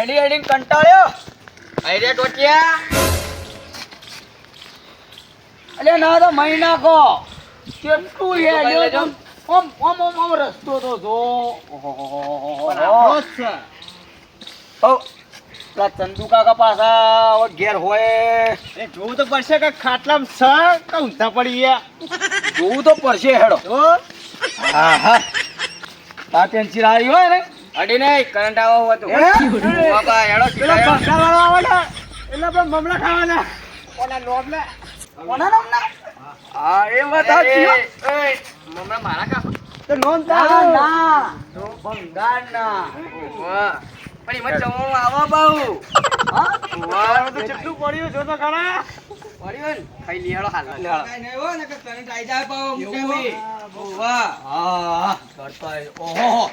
હેડી હેડી કંટાળ્યો. આઈડિયા ટોટિયા? અરે ના તો મહિના કો કેટલું હેડ્યો તો. ઓમ ઓમ ઓમ ઓમ રસ્તો તો જો. ઓહો. ઓ, પેલા ચંદુ કાકા પાછા ઘેર હોય. એ જોવું તો પડશે કે ખાટલામાં સ કે ઊંધા પડી ગયા. જોવું તો પડશે હેડો. હા હા. આ પેન્સિલ આવી હોય ને? અડી નહીં કરંટ આવો હતો બાબા એડો પેલો સીધા વાળો આવે ને એટલે આપણે મમલા ખાવાના ઓલા લોબને કોના નામના? હા એ વાત સાચી હો. મમરા મારા કા? તો નોંધ તા ના તો ભંગારના વાહ. પણ એમાં જમો આવો બહુ. હા? વાહ, તો ચટલું પડ્યું જો તો ખરા. પડ્યો ને? ખાઈ લીયાળો હાલ. હા કરતા ઓહો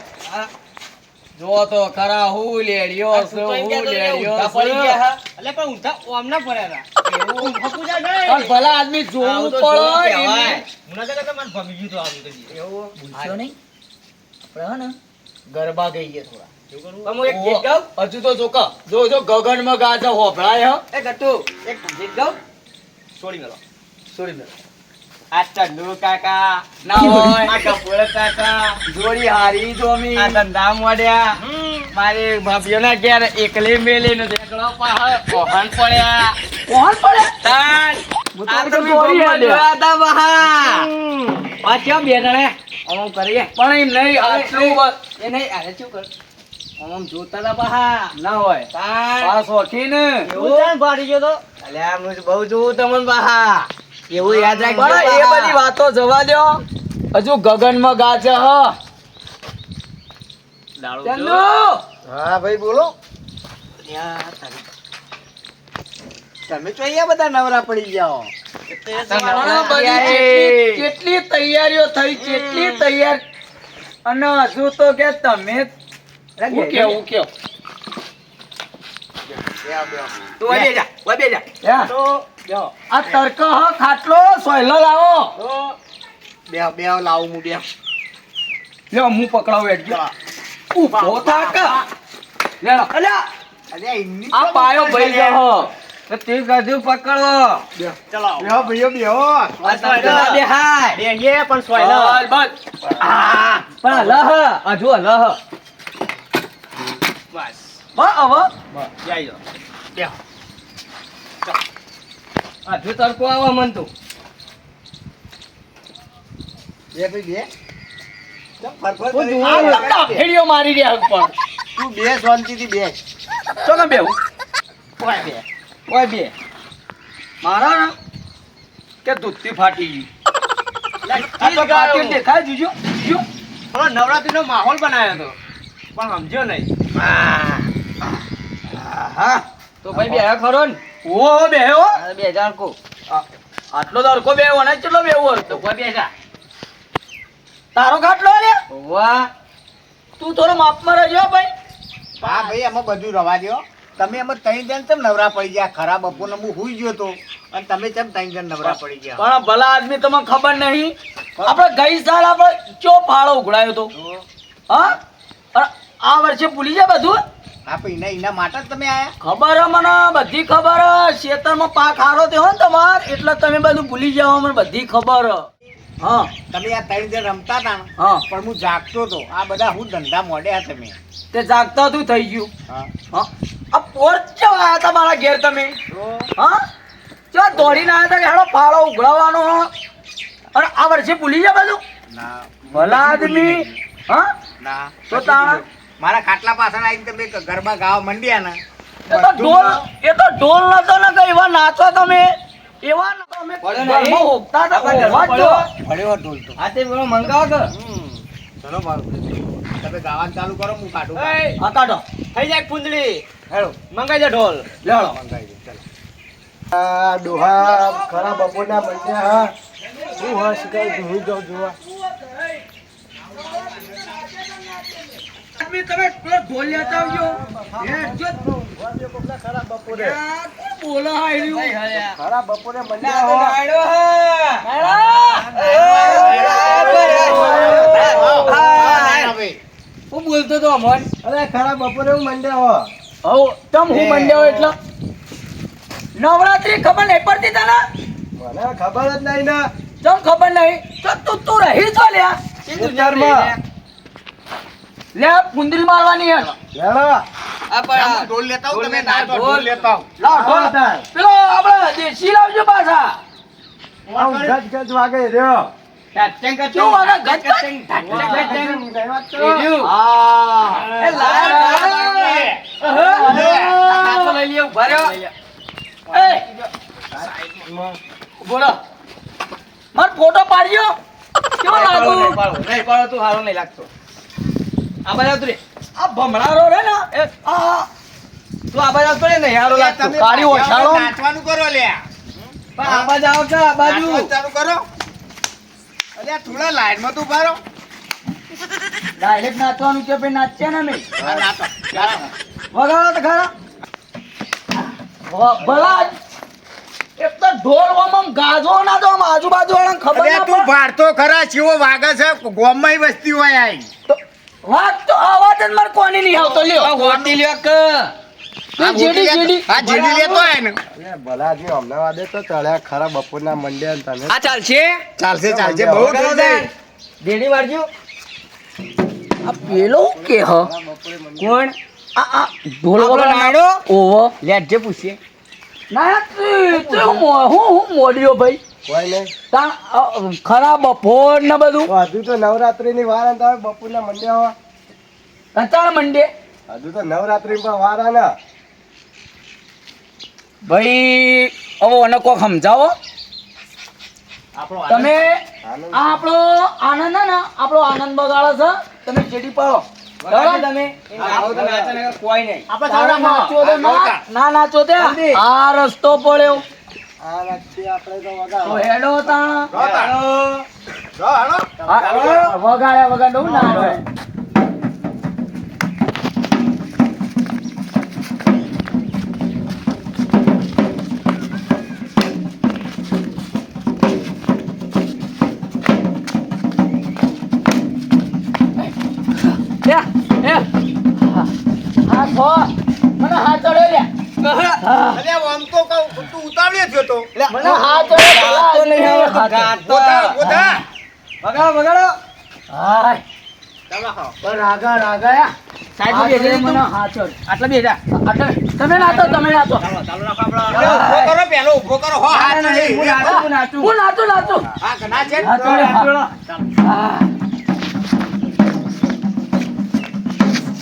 જો તો ખરા હું લેડ્યો છે હું લેડ્યો છે. એટલે પણ ઊંધા ઓમના પડ્યા હતા. પણ ભલા આદમી જોવું પડે. તો મને ભમી ગયું હતું આવું તો. એવું ભૂલશો નહીં. આપણે ને ગરબા ગઈએ થોડા. એક હજુ તો જો જો ગગન ગગનમાં ગાજા હોભળાય હો. એ ગટ્ટુ, એક ગીત ગાઉં? છોડી મેલો છોડી દે આ ચંદુ કાકા ના હોય. આ કપૂર કાકા. જોડી હારી જોમી. આ ધંધા મોડ્યા મારી ભાભીઓના ઘેર એકલી મેલીને દેખડો પાહે ઓહન પડ્યા. કોણ પડે તાન. હું આ તો દોરી હાલ્યા. તા બહા આ કેમ બે જણે કરીએ. પણ એમ નહીં એ શું કર? આમ જોતા તા બહા ના હોય. તાન. એવું ચાલ ગયો તો? અલ્યા હું બહુ જોઉં તમને બહા એવું યાદ રાખજો. એ બધી વાતો જવા દો. હજુ ગગનમાં ગાજે હ. ચંદુ! હા ભાઈ બોલો. તમે તો અહીંયા બધા નવરા પડી જાઓ. કેટલી- કેટલી તૈયારીઓ થઈ કેટલી તૈયાર. અને હજુ તો કે તમે કેવું કેવું? તું બે જા બે જા. તો આ તડકો હ ખાટલો સોયલો લાવો. બે બે લાવું હું બે લે હું પકડાવું એટલે ઊભો થા કા લેણો અલ્યા! અલ્યા એમની આ પાયો ભાઈ ગયો તો તે ગધું પકડો. ચલાવો બેહો ભાઈઓ બેહો. આ દેખાય. બેહીએ પણ સોયલો. બસ. આ, પણ હલહ હજુ લહ બસ. બસ હવે બસ. જાય બેહો. હજુ તડકો આવા મન તું. બે ભાઈ બે. હું ભેળીઓ મારી તું બે શાંતિથી બે. તો બે બે. મારા કે દૂધથી ફાટી ગઈ દેખાય જોજો જોજો. થોડો નવરાત્રીનો માહોલ બનાવ્યો હતો. પણ સમજ્યો નહીં. હા. તો ભાઈ બે ખરો ને? ઓ બે હો. બે હજાર કો. આટલો તડકો બેહો ને કેટલો તો? કોઈ બે તારો કાટલો લે. વાહ તું થોડો માપમાં રહેજો ભાઈ. હા ભાઈ એમાં બધું રવા દ્યો. તમે એમાં ત્રણ જણ તેમ નવરા પડી ગયા? ખરાબ બપોરને હું હુઈ ગયો તો. અને તમે કેમ ત્રણ જણ નવરા પડી ગયા? પણ ભલા આદમી તમને ખબર નહીં. આપણે ગઈ સાલ આપણે ચો ફાળો ઉઘડાયો તો? હા? આ વર્ષે ભૂલી જાય બધું? હા પણ એના એના માટે જ તમે આયા? ખબર મને બધી ખબર હે. ખેતરમાં પાક હારો થયો ને તમાર એટલે તમે બધું ભૂલી જાઓ મને બધી ખબર હે. હા. તમે આ ત્રણ જણ રમતા હતા હા. પણ હું જાગતો હતો. આ બધા હું ધંધા મોડ્યા તમે તે જાગતા તું થઈ ગયું. હા. આ પોર ચેવા આવ્યા હતા મારા ઘેર તમે? હા? ચા દોડીને આયા હતા કે હેડો ફાળો ઉઘડાવવાનો. અને આ વર્ષે ભૂલી જાય બધું? ના. ભલા આદમી. હા? ના. તો તાણ મારા ખાટલા પાછળ આવીને તમે ગરબા ગાવા મંડ્યા ને એ તો ઢોલ એ તો ઢોલ નતો ને કે એવા નાચો તમે. એવા નતો અમે પડ્યો નહીં? હતા જો. ઢોલ તો. આ તે પેલો મંગાવો કે હમ. ચલો મારું તમે ગાવાનું ચાલુ કરો હું કાઢું હા કાઢો. થઈ જાય હેલો મંગાઈ દે ઢોલ. લેડો મંગાઈ દે ચાલો. આ ડોહા ખરા બપોરના મંડ્યા શું હા શિકાય હું જાઉં જોવા. આદમી તમે પેલો ઢોલ લેતા આવજો જો બપોરે બોલો હાયર્યું? બપોરે હું બોલતો તો અમન અરે ખરાબ બપોરે હું મંડ્યા હો તમ હું મંડ્યા હો એટલે નવરાત્રી ખબર નહીં પડતી તને મને ખબર જ નહીં ને ચમ ખબર નહીં તો તું તું રહી છો લ્યા. લે મુંદરી મારવાની હે હેડો આ પણ ઢોલ લેતા હું તમે ના ઢોલ. લેતા હું લાવ ઢોલ. પેલો આપણે દેશી લાવજો પાછા આમ ગજ ગજ વાગે રહ્યો કચંગ. કેવું વાગે? ગજ ગજ? કરો? બીજું. હા એ. હા. કાચો લઈ લ્યો, ઊભા રહ્યો. એ બોલો માર ફોટો પાડજો કેવો લાગુ પાડો. નહીં પાડો તું હારો નહીં લાગતો આ બાજુ આવતું રે. આ ભમરારો રે ને આ તું આ બાજુ આવતો રે નહીં હારો લાગતો. કાળી ઓછાળો. નાચવાનું કરો લે. પણ આ બાજુ આવો કે આ બાજુ. ચાલુ કરો. અલ્યા થોડા લાઈનમાં તો ઊભા રહો. ડાયરેક્ટ નાચવાનું છે ભાઈ નાચ્યા ને અમે? હા, નાચો, નાચો. વગાડો તો ખરા. ભલા એક તો ઢોલ ગાજો ના તો આજુબાજુ વાળા ખબર તું ભારતો ખરા શિવો વાગે છે ગોમમાં વસ્તી હોય આઈ. વાત તો અવાજ જ મારે કોની નહીં આવતો. લ્યો. હોટી લ્યો કે એ જેડી જેડી. હા જેડી લેતો આય ને અરે ભલાજી અમદાવાદે તો ચડ્યા ખરા બપોરના મંડ્યા ને તમે આ ચાલશે? ચાલશે ચાલશે. બહુ થઈ જાય. દેડી વાળજો. આ પેલો કે હ? કોણ? આ આ ઢોલ આપણો ઓહો. લેટ જે પૂછીએ. ના હું હું મોડ્યો ભાઈ. ખરા બપોર ને બધું? હજુ તો નવરાત્રી ની વાર બપોર ના મંડે હો. મંડે? હજુ તો નવરાત્રી પર વાર ને ભાઈ હવે અને કોક સમજાવો. તમે આ આપણો આનંદ હે ને આપણો આનંદ બગાડો છે. તમે જેડી પાડો. ને ના ના નાચો તે આ રસ્તો પડ્યો. આ આપણે તો વગાડો. હેડો વગાડ્યા વગર ના આવે. મને હાથ ચડ્યો લે. અલ્યા આમ તો કહું, થયો તો મને હાથ ગાતો નહીં હવે, ગાતો. ગોધા. વગાડો વગાડો હાય. ચાલો, ખાઓ. પણ રાગા રાગા સાઈડમાં બેસી મને તું. હાથ ચડ. આટલા બેસા આટલે- તમે નાચો તમે નાચો પેલો ઊભો કરો પેલો ઊભો કરો હો હાથ ના, ના, નહીં. હું નાચું, હું નાચું. હું નાચું નાચું હા ઘણા છે ને? નાચો રે, હા. હા.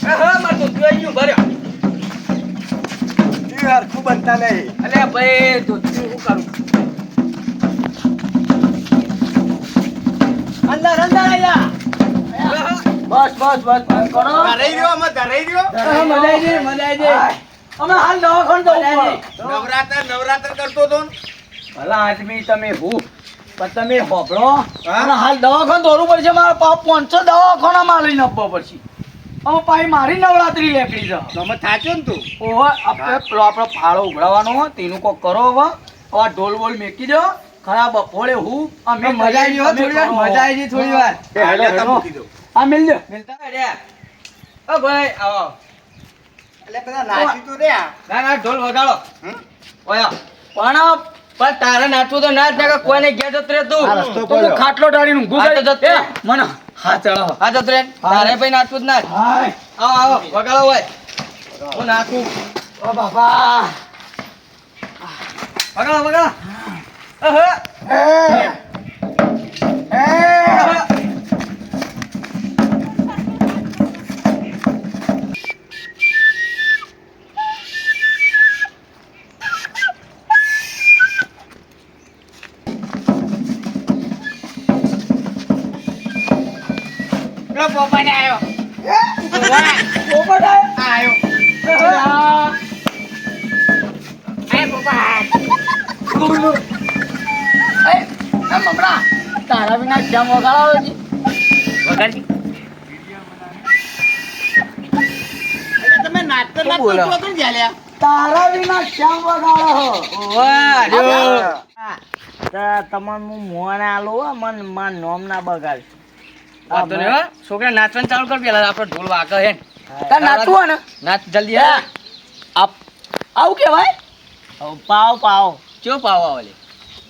એ હા, મારે તો જોઈ ગયું, ભર્યો. ઈ હરખું બનતા નહીં અલે ભાઈ, તો શું કરું? અંદર, અંદર આયા. બસ બસ બસ કરો. ધરાઈ રહ્યો, આમાં ધરાઈ રહ્યો. હા, મજા આઈ ગઈ, મજા અમે હાલ દવાખાને આઈ નવરાત્ર નવરાત્ર કરતો તો. ભલા આદમી તમે હું? પણ તમે હોભળો. હાલ દવાખાન દોરવું પડશે મારા પાપ પાંચસો દવાખાનામાં લઈને આપવા પડશે. મારી નવરાત્રી લેકડી છે તો અમે ને તું ઓહો આપણે પેલો આપણો ફાળો ઉઘડાવવાનો હોય તેનું કોક કરો હવે હવે ઢોલ બોલ મેકી દો ખરા બપોરે હું અમે મજા આઈ થોડી વાર મજા આઈ થોડી વાર એ હેડો, લેતા હેડો. મૂકી દો. હા મિલ દો મિલતા રહ્યા. ઓ ભાઈ, આવો. એટલે બધા નાચી તો રહ્યા. ના, ના, ઢોલ વગાડો. હમ? ઓયા. પણ પણ તારે નાચવું તો ના જ ને કે કોઈને ઘેર જતો રે તું. ખાટલો તો કરી જતો. મને હા ચલો હા, જતો રહે. તારે ભાઈ નાચવું જ ના જ. હાય આવો, આવો, વગાડો હોય. હું નાખું ઓ બાપા વગાડો, વગાડો. અહં. અહં. પોપટ આયો. પોપટ. પોપટ. એ, મમરા, તારા વિના કેમ વગાડાવે છે? વગાડી. તમે નાચતો શું બોલો? તો ને તારા વિના શ્યામ વગાડો હો? તમારું મોને આલો મન મા નોમ ના બગાડ વાંધો નહીં હો. છોકરા નાચવાનું ચાલુ કર પેલા આપણો ઢોલ વાગે હે તાર નાચવું હોય ને નાચ જલ્દી હા. આવું કહેવાય? પાવ પાવ. ચો પાવ આવે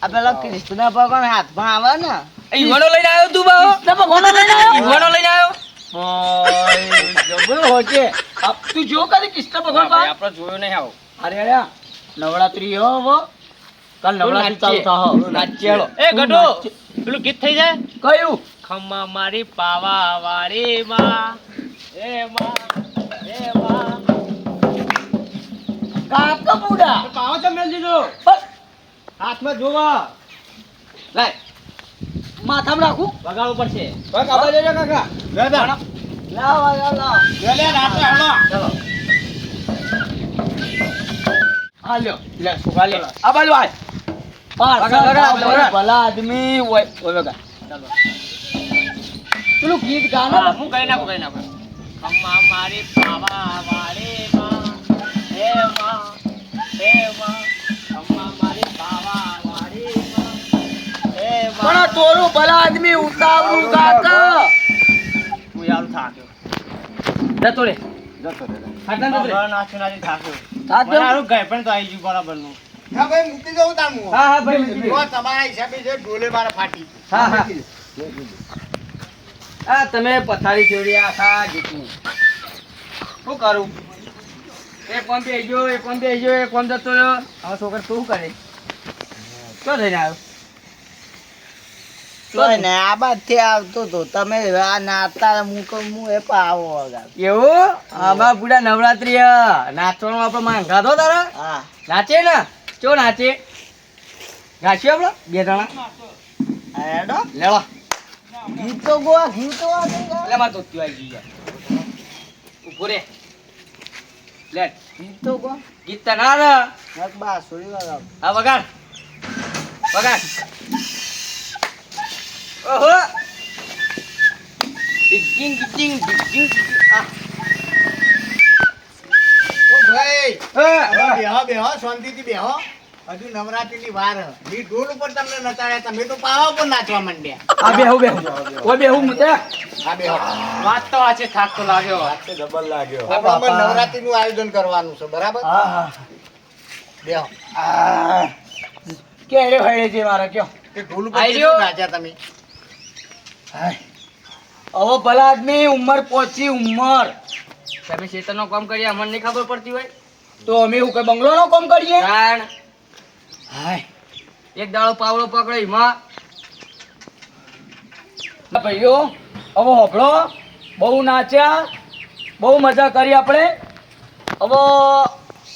આ પેલા કૃષ્ણ ભગવાન હાથમાં આવે ને. એ ઈવણો લઈને આવ્યો તું બાવો. ભગવાન લઈને આવ્યો? ઈવણો લઈને આવ્યો. જબરું હોજે તું જો કદી કૃષ્ણ ભગવાન પા આપણે જોયો નહીં આવો. અરે અરે નવરાત્રી હો કાલ નવરાત્રી ચાલુ થાહ. નાચે હેલો એ ગઢો. પેલું ગીત થઈ જાય? કયું? ખમ્મા મારી પાવા વાળી માં. એ માં એ માં. કાકા બુડા. પાવા તો મેલ દીધો? હાથમાં જોવા. લાય. માથામાં રાખું? વગાડવું પડશે. કાકા. જજો કાકા દાદા લાવ લાવ લાવ લે રાતે હલો ચલો. હા લ્યો. લે સુગા લે આ બાજુ આય. ભલા આદમી પેલું ગીત ગાના હા, કઈ નાખું કઈ નાખું. ખમ્મા મારી પાવા વાળી માં હે માં હે માં. ખમ્મા મારી પાવા વાળી માં હે પણ માં તોરું ભલા આદમી ઉતાવળું કાકા હું યાર થાક્યો. જતો રે જતો રે ખાટલા જતો રે બરાબર નાચી નાચી થાક્યો. મને દો. ગાય પણ તો આવી ગયું બરાબરનું. હા ભાઈ મૂકી દઉં તાર હું. હા હા ભાઈ મૂકી દો. જો તમારા હિસાબે છે ઢોલે મારા ફાટી હા હા. આ તમે પથારી છોડી આખા જીતું શું કરું? એક કોણ બે ગયો એક કોણ બે ગયો એક જતો રહ્યો? હવે છોકરો શું કરે? શું થઈને આવ્યો? ને આ બાદથી આવતો તો તમે આ નાતા હું કહું હું એ પાવો એવું? આમાં પૂરા નવરાત્રી. નાચવાનું આપણે માંગા તો તારા? હા. નાચે ને? ચો નાચે. ગાચ્યો આપણો? બે જણા? હેડો. લેવા. ગીત તો ગોવા ગીત તો વાગે એટલે મારે ધોતી આવી ગઈ ઊભો રે. લે. ગીત તો ગો ગીત તો ના રે. બા સોરી વગાડ હા વગાડ. વગાડ. ઓહો. ડિંગ ડિંગ ડિંગ ડિંગ આ. બેહો બેહો શાંતિથી બેહો. હજુ નવરાત્રીની વાર હ. ઢોલ ઉપર તમને નચાડ્યા તમે તો પાવા ઉપર નાચવા માંડ્યા આ બેહું બેહું. ઓય બેહું મુતે હા બેહો. વાત તો આજે થાક તો લાગ્યો. રાતે ડબલ લાગ્યો. આપણે નવરાત્રીનું આયોજન કરવાનું છે બરાબર? હા હા. બેહો. આ. કેડે હળે છે મારા કયો? કે ઢોલ ઉપર. નાચ્યા તમે. હવે ભલા આદમી ઉંમર પહોંચી ઉંમર. તમે ખેતરનો કામ કરીએ અમને નહીં ખબર પડતી હોય. તો અમે એવું કઈ બંગલોનો કામ કરીએ? હાય. એક દાડો પાવડો પકડે એમાં ભાઈઓ હવે હોભળો. બહુ નાચ્યા. બહુ મજા કરી આપણે. હવે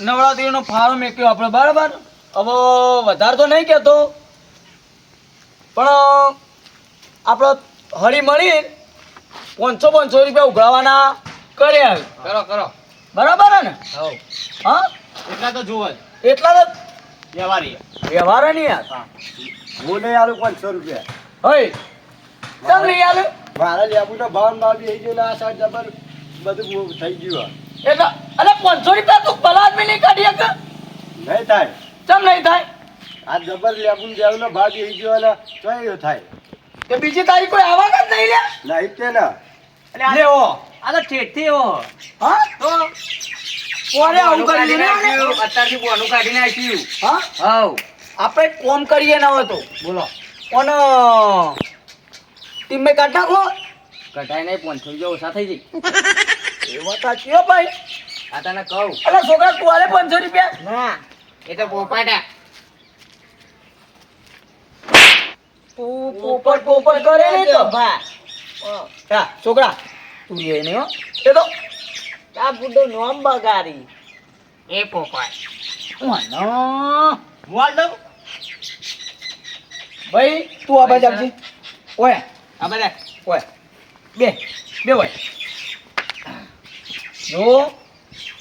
નવરાત્રીનો ફાળો મેક્યો આપણે બરાબર? હવે વધારે તો નહીં કહેતો. પણ આપણે હળી મળી પાંચસો પાંચસો રૂપિયા ઉઘરાવાના. કર્યા કરો કરો. બરાબર હે ને? હવ. હા? એટલા તો જોવો જ. એટલા તો વ્યવહારી. વ્યવહાર નહીં યાર? હું. નહીં આલું પાંચસો રૂપિયા. હઈ કેમ નહીં યાર મારા લેબુ તો ભાવ ભાવ બી ગયો ને આ સાઈડ જબર બધું બહુ થઈ ગયું એટલે અરે પાંચસો રૂપિયા તું ભલા આદમી નહીં કાઢી શકે નહીં થાય. કેમ નહીં થાય? આ જબર લેબુ દેવનો ભાવ આવી ગયો ને ચોય થાય. કે બીજી તારીખ કોઈ આવા જ નહીં લે? નહીં તે ના. લેવો આ તો હા. આવું કરી ને અત્યારથી બોનું કાઢી નાખ્યું હા? હવ. આપણે કોમ કરીએ ના તો. બોલો. કોનો? ટીમે કાઢ નાખો. કઢાઈ નહીં પાંચસો રૂપિયા ઓછા થઈ જાય. એ વાત સાચી હો ભાઈ. આ તને કહું. અલા છોકરા તું આલે પાંચસો રૂપિયા? ના એ તો પોપાટા તું પોપટ પોપટ કરે ને તો હા છોકરા. તું રે ને હો. એ તો. આ બુડો નોમ બગાડી એ પોપાય. ઓનો બોલ દઉં ભાઈ તું આ બાજુ આવજે ઓય. આ બધા. ઓય. બે. બે ઓય જો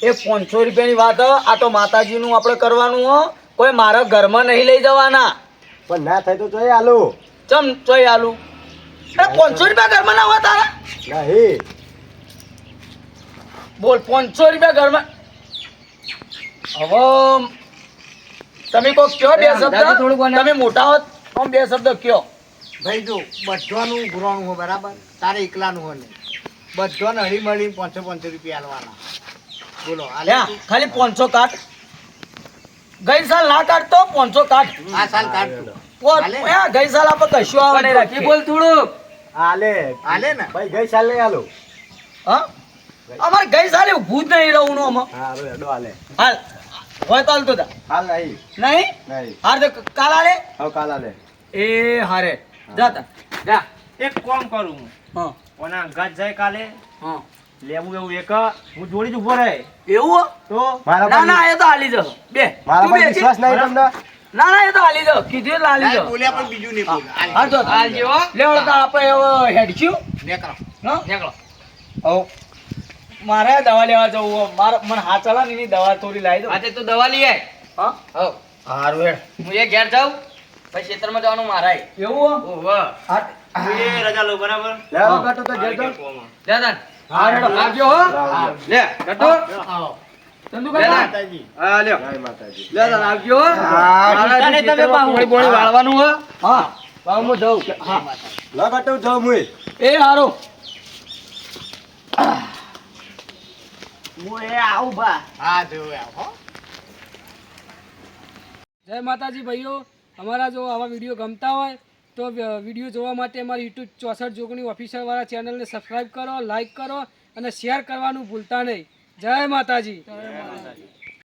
એ પાંચસો રૂપિયાની વાત હ. આ તો માતાજીનું આપણે કરવાનું હો. કોઈ મારા ઘરમાં નહીં લઈ જવાના. પણ ના થાય તો ચોય આલુ. ચમ ચોય આલુ. અરે પાંચસો રૂપિયા ઘરમાં ના હોય તારા? નહીં. બોલ પાંચસો રૂપિયા ઘરમાં. હવે તમે કોક કયો બે શબ્દ. તમે મોટા હોત તો બે શબ્દ કયો? ભાઈ જો બધાનું ઉઘરાણું હોય બરાબર? તારે એકલાનું હોય નહીં બધાને હળી મળી પાંચસો પાંચસો રૂપિયા આલવાના. બોલો ખાલી પાંચસો કાટ ગઈ સાલ ના કાઢતો પાંચસો કાઢ. આ સાલ કાઢ પોત- હાલે. એ ગઈ સાલ આપણે કશું આવે બોલ થોડું હાલે હાલે ને. ભાઈ ગઈ સાલ નહીં હાલો હા? અમારે ગઈ સાલે ભૂત નહીં રહું અમે હા હવે હાલે. હાલ. હોય તો હાલતો તા. હાલ નહીં. નહીં? નહીં. હાર તો કાલ હાલે? હવે કાલ હાલે. એ હારે. જાતા જા એક કોમ કરું હું. હા. ઓના અંગાત જાય કાલે. હા. લેવું એવું એક. હું જોડી જ ઊભો રહે. એવું તો? ના ના એ તો હાલી જાઓ. બે. મારા પર વિશ્વાસ નહીં તમને? ના ના એ તો હાલી દો કીધું હાલી ના, બોલ્યા પણ બીજું નહીં બોલ. હાલ. હા તો હાલજો, હો. લેવડો આપણે હેડશું. નીકળો. હા? નીકળો. હવે. મારે દવા લેવા જવું હો. મારે મને હાથ ચલા ને દવા થોડી લાવી દો આજે તું દવા લઈ આય. હા? હા. હારું હે હું એ ઘેર જાઉં પછી ખેતરમાં જવાનું મારાય એવું હો? ઓહો હા. એ રજા લો બરાબર? લેવો કાટો તો જજો લે દાન હા હેડો લાગ્યો હો. લે કાટો આવો ચંદુ કાકા માતાજી. હા લ્યો. જય માતાજી. લે તાન આવજો હા, મારા તમે ખેતરમાં બોણી વાળવાનું હો. હા. પાછું હું જાઉં. હા. લો જાઉં એ હારો. હું એ આવું બા હા જોયું આવ, જય માતાજી ભાઈઓ અમારા જો આવા વીડિયો ગમતા હોય તો વીડિયો જોવા માટે અમારી યુટ્યુબ ચોસઠ જોગણી ઓફિશિયલવાળા ચેનલને સબસ્ક્રાઈબ કરો લાઈક કરો અને શેર કરવાનું ભૂલતા નહીં. જય માતાજી.